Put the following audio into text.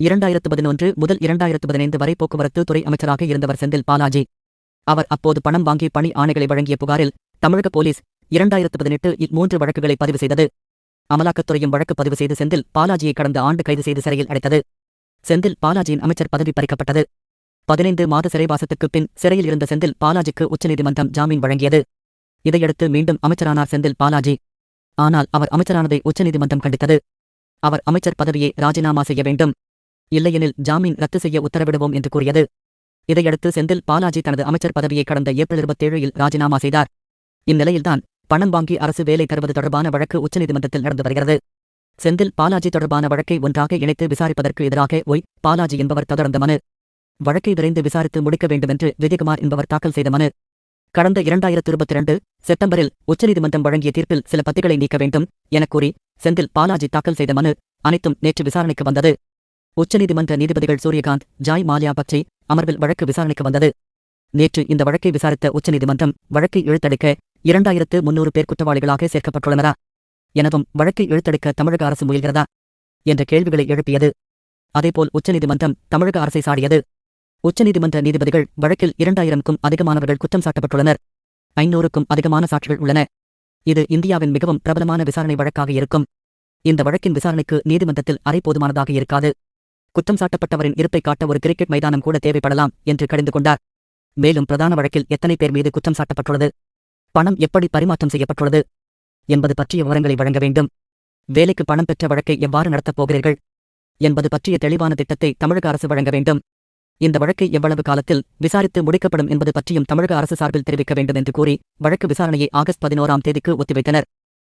இரண்டாயிரத்து பதினொன்று முதல் இரண்டாயிரத்து பதினைந்து வரை போக்குவரத்து துறை அமைச்சராக இருந்தவர் செந்தில் பாலாஜி. அவர் அப்போது பணம் வாங்கி பணி ஆணைகளை வழங்கிய புகாரில் தமிழக போலீஸ் இரண்டாயிரத்து பதினெட்டு இல் மூன்று வழக்குகளை பதிவு செய்தது. அமலாக்கத்துறையும் வழக்கு பதிவு செய்து செந்தில் பாலாஜியை கடந்த ஆண்டு கைது செய்து சிறையில் அடைத்தது. செந்தில் பாலாஜியின் அமைச்சர் பதவி பறிக்கப்பட்டது. பதினைந்து மாத சிறைவாசத்துக்குப் பின் சிறையில் இருந்த செந்தில் பாலாஜிக்கு உச்சநீதிமன்றம் ஜாமீன் வழங்கியது. இதையடுத்து மீண்டும் அமைச்சரானார் செந்தில் பாலாஜி. ஆனால் அவர் அமைச்சரானதை உச்சநீதிமன்றம் கண்டித்தது. அவர் அமைச்சர் பதவியை ராஜினாமா செய்ய வேண்டும். இல்லையெனில் ஜாமீன் ரத்து செய்ய உத்தரவிடுவோம் என்று கூறியது. இதையடுத்து செந்தில் பாலாஜி தனது அமைச்சர் பதவியை கடந்த ஏப்ரல் இருபத்தேழில் ராஜினாமா செய்தார். இந்நிலையில்தான் பணம் வாங்கி அரசு வேலை தருவது தொடர்பான வழக்கு உச்சநீதிமன்றத்தில் நடந்து வருகிறது. செந்தில் பாலாஜி தொடர்பான வழக்கை ஒன்றாக இணைத்து விசாரிப்பதற்கு எதிராக ஒய். பாலாஜி என்பவர் தொடர்ந்த மனு. வழக்கை விரைந்து விசாரித்து முடிக்க வேண்டுமென்று விஜயகுமார் என்பவர் தாக்கல் செய்த மனு. கடந்த இரண்டாயிரத்து இருபத்தி இரண்டு செப்டம்பரில் உச்சநீதிமன்றம் வழங்கிய தீர்ப்பில் சில பத்திகளை நீக்க வேண்டும் எனக் கூறி செந்தில் பாலாஜி தாக்கல் செய்த மனு அனைத்தும் நேற்று விசாரணைக்கு வந்தது. உச்சநீதிமன்ற நீதிபதிகள் சூரியகாந்த் ஜாய் மாலியா பச்சை அமர்வில் வழக்கு விசாரணைக்கு வந்தது. நேற்று இந்த வழக்கை விசாரித்த உச்சநீதிமன்றம் வழக்கை இழுத்தடிக்க இரண்டாயிரத்து முன்னூறு பேர் குற்றவாளிகளாக சேர்க்கப்பட்டுள்ளனரா? எனவும் வழக்கை இழுத்தடிக்க தமிழக அரசு முயல்கிறதா? என்ற கேள்விகளை எழுப்பியது. அதேபோல் உச்சநீதிமன்றம் தமிழக அரசை சாடியது. உச்சநீதிமன்ற நீதிபதிகள் வழக்கில் இரண்டாயிரம்க்கும் அதிகமானவர்கள் குற்றம் சாட்டப்பட்டுள்ளனர். ஐநூறுக்கும் அதிகமான சாட்சிகள் உள்ளன. இது இந்தியாவின் மிகவும் பிரபலமான விசாரணை வழக்காக இருக்கும். இந்த வழக்கின் விசாரணைக்கு நீதிமன்றத்தில் அரை போதுமானதாக இருக்காது. குற்றம் சாட்டப்பட்டவரின் இருப்பை காட்ட ஒரு கிரிக்கெட் மைதானம் கூட தேவைப்படலாம் என்று கடிந்து கொண்டார். மேலும் பிரதான வழக்கில் எத்தனை பேர் மீது குற்றம் சாட்டப்பட்டுள்ளது? பணம் எப்படி பரிமாற்றம் செய்யப்பட்டுள்ளது? என்பது பற்றிய விவரங்களை வழங்க வேண்டும். வேலைக்கு பணம் பெற்ற வழக்கை எவ்வாறு நடத்தப் போகிறீர்கள்? என்பது பற்றிய தெளிவான திட்டத்தை தமிழக அரசு வழங்க வேண்டும். இந்த வழக்கை எவ்வளவு காலத்தில் விசாரித்து முடிக்கப்படும் என்பது பற்றியும் தமிழக அரசு சார்பில் தெரிவிக்க வேண்டும் என்று கூறி வழக்கு விசாரணையை ஆகஸ்ட் பதினோராம் தேதிக்கு ஒத்திவைத்தனர்.